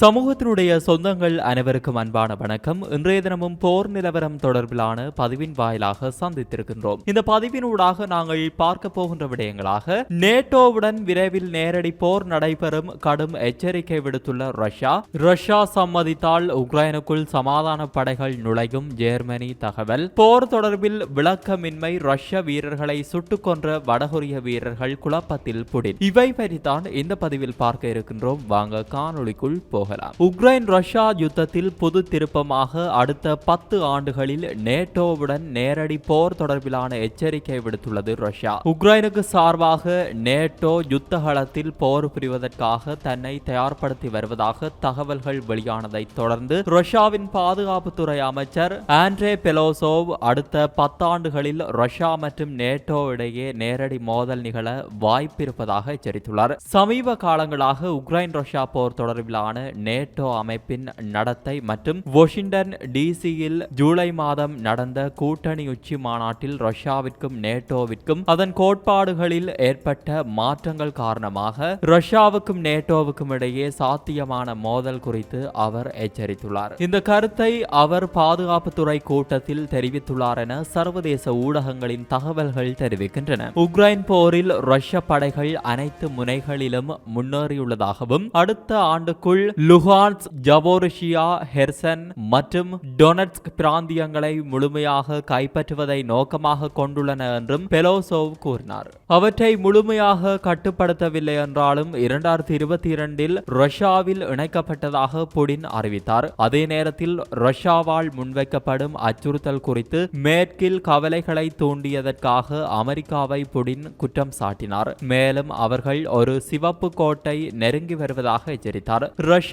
சமூகத்தினுடைய சொந்தங்கள் அனைவருக்கும் அன்பான வணக்கம். இன்றைய தினமும் போர் நிலவரம் தொடர்பிலான பதிவின் வாயிலாக சந்தித்திருக்கின்றோம். இந்த பதிவினூடாக நாங்கள் பார்க்க போகின்ற விடயங்களாக நேட்டோவுடன் விரைவில் நேரடி போர் நடைபெறும் கடும் எச்சரிக்கை விடுத்துள்ள ரஷ்யா ரஷ்யா சம்மதித்தால் உக்ரைனுக்குள் சமாதான படைகள் நுழையும் ஜெர்மனி தகவல். போர் தொடர்பில் விளக்கமின்மை ரஷ்ய வீரர்களை சுட்டுக் கொன்ற வடகொரிய வீரர்கள் குழப்பத்தில் புடின். இவை பற்றித்தான் இந்த பதிவில் பார்க்க இருக்கின்றோம். வாங்க காணொளிக்குள் போகலாம். உக்ரைன் ரஷ்யா யுத்தத்தில் புது திருப்பமாக அடுத்த பத்து ஆண்டுகளில் நேட்டோவுடன் நேரடி போர் தொடர்பிலான எச்சரிக்கை விடுத்துள்ளது ரஷ்யா. உக்ரைனுக்கு சார்பாக நேட்டோ யுத்த களத்தில் போர் புரிவதற்காக தன்னை தயார்படுத்தி வருவதாக தகவல்கள் வெளியானதை தொடர்ந்து ரஷ்யாவின் பாதுகாப்புத்துறை அமைச்சர் ஆண்ட்ரே பெலோசோவ் அடுத்த பத்தாண்டுகளில் ரஷ்யா மற்றும் நேட்டோ இடையே நேரடி மோதல் நிகழ வாய்ப்பிருப்பதாக எச்சரித்துள்ளார். சமீப காலங்களாக உக்ரைன் ரஷ்யா போர் தொடர்பிலான நேட்டோ அமைப்பின் நடத்தை மற்றும் வாஷிங்டன் டிசியில் ஜூலை மாதம் நடந்த கூட்டணி உச்சி மாநாட்டில் ரஷ்யாவிற்கும் நேட்டோவிற்கும் அதன் கோட்பாடுகளில் ஏற்பட்ட மாற்றங்கள் காரணமாக ரஷ்யாவுக்கும் நேட்டோவுக்கும் இடையே சாத்தியமான மோதல் குறித்து அவர் எச்சரித்துள்ளார். இந்த கருத்தை அவர் பாதுகாப்புத்துறை கூட்டத்தில் தெரிவித்துள்ளார் என சர்வதேச ஊடகங்களின் தகவல்கள் தெரிவிக்கின்றன. உக்ரைன் போரில் ரஷ்ய படைகள் அனைத்து முனைகளிலும் முன்னேறியுள்ளதாகவும் அடுத்த ஆண்டுக்குள் லுஹான்ஸ் ஜவோரிஷியா ஹெர்சன் மற்றும் டொனட்ஸ்க் பிராந்தியங்களை முழுமையாக கைப்பற்றுவதை நோக்கமாக கொண்டுள்ளன என்றும் பெலோசோவ் கூறினார். அவற்றை முழுமையாக கட்டுப்படுத்தவில்லை என்றாலும் இரண்டாயிரத்தி இருபத்தி இரண்டில் ரஷ்யாவில் இணைக்கப்பட்டதாக புடின் அறிவித்தார். அதே நேரத்தில் ரஷ்யாவால் முன்வைக்கப்படும் அச்சுறுத்தல் குறித்து மேற்கில் கவலைகளை தூண்டியதற்காக அமெரிக்காவை புடின் குற்றம் சாட்டினார். மேலும் அவர்கள் ஒரு சிவப்பு கோட்டை நெருங்கி வருவதாக எச்சரித்தார்.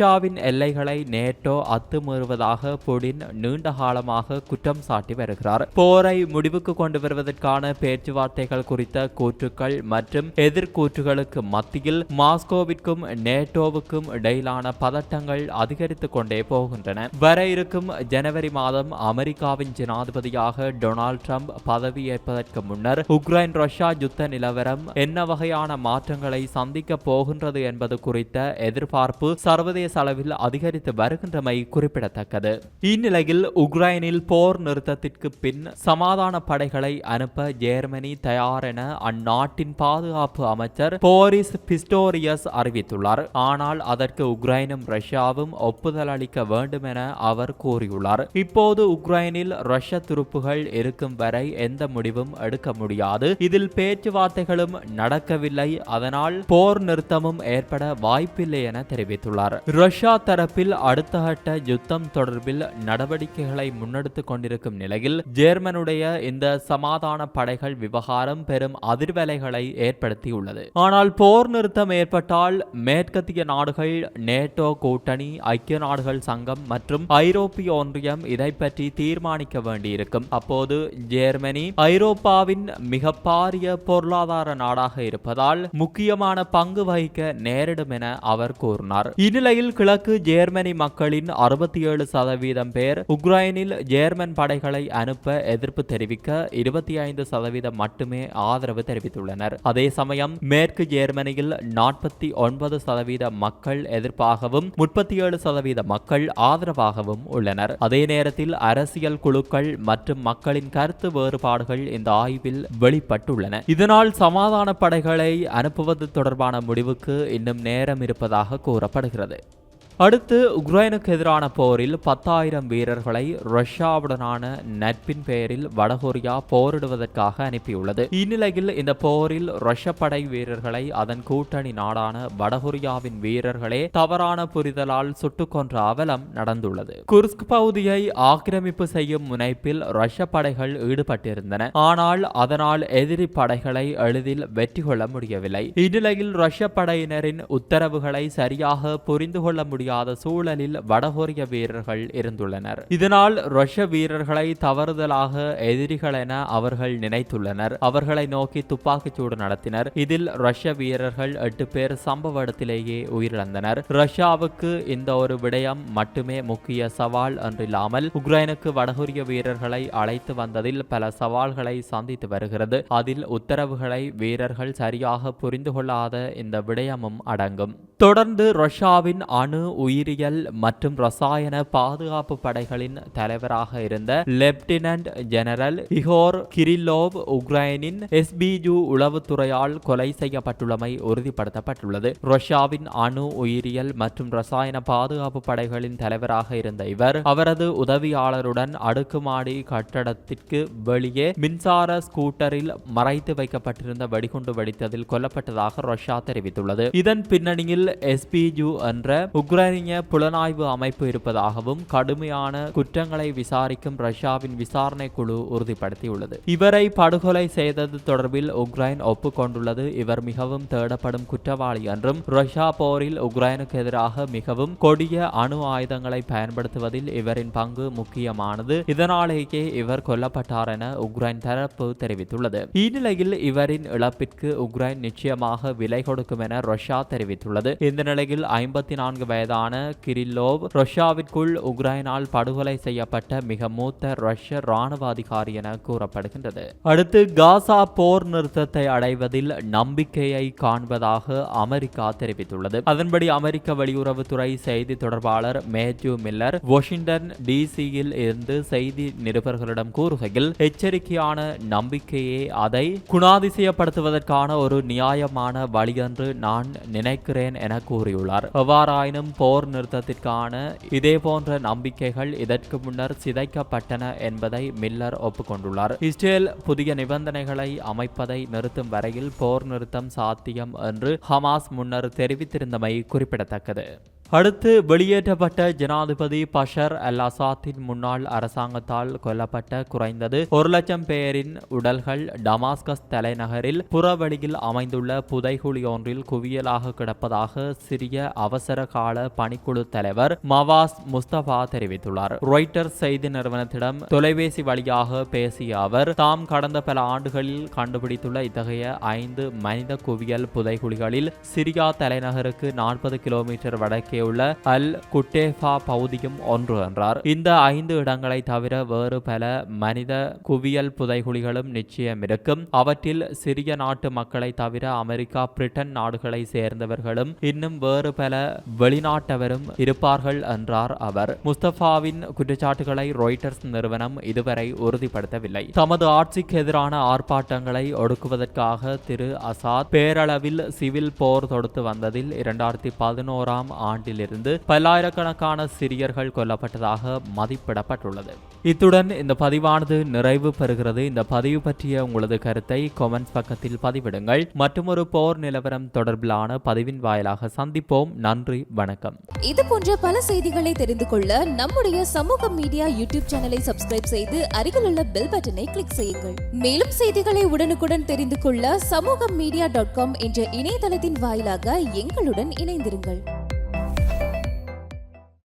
ரஷ்யாவின் எல்லைகளை நேட்டோ அத்துமீறுவதாக புடின் நீண்ட காலமாக குற்றம் சாட்டி வருகிறார். போரை முடிவுக்கு கொண்டு வருவதற்கான பேச்சுவார்த்தைகள் குறித்த கூற்றுக்கள் மற்றும் எதிர்கூற்றுகளுக்கு மத்தியில் மாஸ்கோவிற்கும் நேட்டோவுக்கும் இடையிலான பதட்டங்கள் அதிகரித்துக் கொண்டே போகின்றன. வர இருக்கும் ஜனவரி மாதம் அமெரிக்காவின் ஜனாதிபதியாக டொனால்ட் ட்ரம்ப் பதவியேற்பதற்கு முன்னர் உக்ரைன் ரஷ்யா யுத்த நிலவரம் என்ன வகையான மாற்றங்களை சந்திக்க போகின்றது என்பது குறித்த எதிர்பார்ப்பு சர்வதேச சர்வதேச அளவில் அதிகரித்து வருகின்றமை குறிப்பிடத்தக்கது. இந்நிலையில் உக்ரைனில் போர் நிறுத்தத்திற்கு பின் சமாதான படைகளை அனுப்ப ஜெர்மனி தயார் என அந்நாட்டின் பாதுகாப்பு அமைச்சர் போரிஸ் பிஸ்டோரியஸ் அறிவித்துள்ளார். ஆனால் அதற்கு உக்ரைனும் ரஷ்யாவும் ஒப்புதல் அளிக்க வேண்டும் என அவர் கூறியுள்ளார். இப்போது உக்ரைனில் ரஷ்ய துருப்புகள் இருக்கும் வரை எந்த முடிவும் எடுக்க முடியாது. இதில் பேச்சுவார்த்தைகளும் நடக்கவில்லை. அதனால் போர் நிறுத்தமும் ஏற்பட வாய்ப்பில்லை என தெரிவித்துள்ளார். ரஷ்யா தரப்பில் அடுத்த கட்ட யுத்தம் தொடர்பில் நடவடிக்கைகளை முன்னெடுத்துக் கொண்டிருக்கும் நிலையில் ஜேர்மனுடைய இந்த சமாதான படைகள் விவகாரம் பெரும் அதிர்வலைகளை ஏற்படுத்தியுள்ளது. ஆனால் போர் நிறுத்தம் ஏற்பட்டால் மேற்கத்திய நாடுகள் நேட்டோ கூட்டணி ஐக்கிய நாடுகள் சங்கம் மற்றும் ஐரோப்பிய ஒன்றியம் இதை பற்றி தீர்மானிக்க வேண்டியிருக்கும். அப்போது ஜெர்மனி ஐரோப்பாவின் மிக பாரிய பொருளாதார நாடாக இருப்பதால் முக்கியமான பங்கு வகிக்க நேரிடும் என அவர் கூறினார். இந்நிலையில் கிழக்கு ஜேர்மனி மக்களின் அறுபத்தி ஏழு சதவீதம் பேர் உக்ரைனில் ஜேர்மன் படைகளை அனுப்ப எதிர்ப்பு தெரிவிக்க இருபத்தி ஐந்து சதவீதம் மட்டுமே ஆதரவு தெரிவித்துள்ளனர். அதே சமயம் மேற்கு ஜேர்மனியில் நாற்பத்தி ஒன்பது சதவீத மக்கள் எதிர்ப்பாகவும் முப்பத்தி ஏழு சதவீத மக்கள் ஆதரவாகவும் உள்ளனர். அதே நேரத்தில் அரசியல் குழுக்கள் மற்றும் மக்களின் கருத்து வேறுபாடுகள் இந்த ஆய்வில் வெளிப்பட்டுள்ளன. இதனால் சமாதான படைகளை அனுப்புவது தொடர்பான முடிவுக்கு இன்னும் நேரம் இருப்பதாக கூறப்படுகிறது. அடுத்து உக்ரைனுக்கு எதிரான போரில் பத்தாயிரம் வீரர்களை ரஷ்யாவுடனான நட்பின் பெயரில் வடகொரியா போரிடுவதற்காக அனுப்பியுள்ளது. இந்நிலையில் இந்த போரில் ரஷ்ய படை வீரர்களை அதன் கூட்டணி நாடான வடகொரியாவின் வீரர்களே தவறான புரிதலால் சுட்டுக் கொன்ற அவலம் நடந்துள்ளது. குர்ஸ்க் பகுதியை ஆக்கிரமிப்பு செய்யும் முனைப்பில் ரஷ்ய படைகள் ஈடுபட்டிருந்தன. ஆனால் அதனால் எதிரி படைகளை எளிதில் வெற்றி கொள்ள முடியவில்லை. இந்நிலையில் ரஷ்ய படையினரின் உத்தரவுகளை சரியாக புரிந்து கொள்ள முடியும் முடியாத சூழலில் வடகொரிய வீரர்கள் இருந்துள்ளனர். இதனால் ரஷ்ய வீரர்களை தவறுதலாக எதிரிகள் என அவர்கள் நினைத்துள்ளனர். அவர்களை நோக்கி துப்பாக்கிச் சூடு நடத்தினர். இதில் ரஷ்ய வீரர்கள் எட்டு பேர் சம்பவ இடத்திலேயே உயிரிழந்தனர். ரஷ்யாவுக்கு இந்த ஒரு விடயம் மட்டுமே முக்கிய சவால் என்றில்லாமல் உக்ரைனுக்கு வடகொரிய வீரர்களை அழைத்து வந்ததில் பல சவால்களை சந்தித்து வருகிறது. அதில் உத்தரவுகளை வீரர்கள் சரியாக புரிந்து கொள்ளாத இந்த விடயமும் அடங்கும். தொடர்ந்து ரஷ்யாவின் அணு உயிரியல் மற்றும் ரசாயன பாதுகாப்பு படைகளின் தலைவராக இருந்த லெப்டினன்ட் ஜெனரல் இகோர் கிரில்லோவ் உக்ரைனின் எஸ்பிஜு உளவுத்துறையால் கொலை செய்யப்பட்டுள்ளமை உறுதிப்படுத்தப்பட்டுள்ளது. ரஷ்யாவின் அணு உயிரியல் மற்றும் ரசாயன பாதுகாப்பு படைகளின் தலைவராக இருந்த இவர் அவரது உதவியாளருடன் அடுக்குமாடி கட்டடத்திற்கு வெளியே மின்சார ஸ்கூட்டரில் மறைத்து வைக்கப்பட்டிருந்த வெடிகுண்டு வெடித்ததில் கொல்லப்பட்டதாக ரஷ்யா தெரிவித்துள்ளது. இதன் பின்னணியில் எஸ்பிஜு என்ற உக்ரைனிய புலனாய்வு அமைப்பு இருப்பதாகவும் கடுமையான குற்றங்களை விசாரிக்கும் ரஷ்யாவின் விசாரணை குழு உறுதிப்படுத்தியுள்ளது. இவரை படுகொலை செய்தது தொடர்பில் உக்ரைன் ஒப்புக்கொண்டுள்ளது. இவர் மிகவும் தேடப்படும் குற்றவாளி என்றும் ரஷ்யா போரில் உக்ரைனுக்கு எதிராக மிகவும் கொடிய அணு ஆயுதங்களை பயன்படுத்துவதில் இவரின் பங்கு முக்கியமானது. இதனாலேயே இவர் கொல்லப்பட்டார் என உக்ரைன் தரப்பு தெரிவித்துள்ளது. இந்நிலையில் இவரின் இழப்பிற்கு உக்ரைன் நிச்சயமாக விலை கொடுக்கும் என ரஷ்யா தெரிவித்துள்ளது. இந்த நிலையில் ஐம்பத்தி நான்கு வயதான கிரில்லோவ் ரஷ்யாவிற்குள் உக்ரைனால் படுகொலை செய்யப்பட்ட மிக மூத்த ரஷ்ய ராணுவ அதிகாரி என கூறப்படுகின்றது. அடுத்து காசா போர் நிறுத்தத்தை அடைவதில் நம்பிக்கையை காண்பதாக அமெரிக்கா தெரிவித்துள்ளது. அதன்படி அமெரிக்க வெளியுறவுத்துறை செய்தி தொடர்பாளர் மேத்யூ மில்லர் வாஷிங்டன் டிசியில் இருந்து செய்தி நிருபர்களிடம் கூறுகையில் எச்சரிக்கையான நம்பிக்கையே அதை குணாதிசயப்படுத்துவதற்கான ஒரு நியாயமான வழி என்று நான் நினைக்கிறேன் என கூறியுள்ளார். எவ்வாறாயினும் போர் நிறுத்தத்திற்கான இதே போன்ற நம்பிக்கைகள் இதற்கு முன்னர் சிதைக்கப்பட்டன என்பதை மில்லர் ஒப்புக்கொண்டுள்ளார். இஸ்ரேல் புதிய நிபந்தனைகளை அமைப்பதை நிறுத்தும் வரையில் போர் நிறுத்தம் சாத்தியம் என்று ஹமாஸ் முன்னர் தெரிவித்திருந்தமை குறிப்பிடத்தக்கது. அடுத்து வெளியேற்றப்பட்ட ஜனாதிபதி பஷர் அல் அசாத்தின் முன்னாள் அரசாங்கத்தால் கொல்லப்பட்ட குறைந்தது ஒரு லட்சம் பேரின் உடல்கள் டமாஸ்கஸ் தலைநகரில் புறவழியில் அமைந்துள்ள புதைகுழி ஒன்றில் குவியலாக கிடப்பதாக சிரிய அவசர கால பணிக்குழு தலைவர் மவாஸ் முஸ்தபா தெரிவித்துள்ளார். ரொய்டர் செய்தி நிறுவனத்திடம் தொலைபேசி வழியாக பேசிய அவர் தாம் கடந்த பல ஆண்டுகளில் கண்டுபிடித்துள்ள இத்தகைய ஐந்து மனித குவியல் புதைகுழிகளில் சிரியா தலைநகருக்கு நாற்பது கிலோமீட்டர் வடக்கே ஆகியுள்ள அல் குட்டேஃபா பகுதியும் ஒன்று என்றார். இந்த ஐந்து இடங்களை தவிர வேறு பல மனித குவியல் புதைகுழிகளும் நிச்சயம் இருக்கும். அவற்றில் சிறிய நாட்டு மக்களை தவிர அமெரிக்கா பிரிட்டன் நாடுகளை சேர்ந்தவர்களும் இன்னும் வேறு பல வெளிநாட்டவரும் இருப்பார்கள் என்றார் அவர். முஸ்தபாவின் குற்றச்சாட்டுகளை ரொய்டர்ஸ் நிறுவனம் இதுவரை உறுதிப்படுத்தவில்லை. தமது ஆட்சிக்கு எதிரான ஆர்ப்பாட்டங்களை ஒடுக்குவதற்காக திரு அசாத் பேரளவில் சிவில் போர் தொடுத்து வந்ததில் இரண்டாயிரத்தி பதினோராம் ஆண்டு ஆண்டிலிருந்து பல்லாயிரக்கணக்கான சிரியர்கள் கொல்லப்பட்டதாக மதிப்பிடப்பட்டுள்ளது. இத்துடன் இந்த பதிவானது நிறைவு பெறுகிறது. இந்த பதிவு பற்றிய உங்களது கருத்தை கொமெண்ட்ஸ் பக்கத்தில் பதிவிடுங்கள். மற்றொரு போர் நிலவரம் தொடர்பிலான பதிவின் வாயிலாக சந்திப்போம். நன்றி வணக்கம். இது போன்ற பல செய்திகளை தெரிந்து கொள்ள நம்முடைய சமூக மீடியா யூடியூப் சேனலை சப்ஸ்கிரைப் செய்து அருகில் உள்ள பெல் பட்டனை கிளிக் செய்யுங்கள். மேலும் செய்திகளை உடனுக்குடன் தெரிந்து கொள்ள சமூக மீடியா டாட் காம் என்ற இணையதளத்தின் வாயிலாக எங்களுடன் இணைந்திருங்கள்.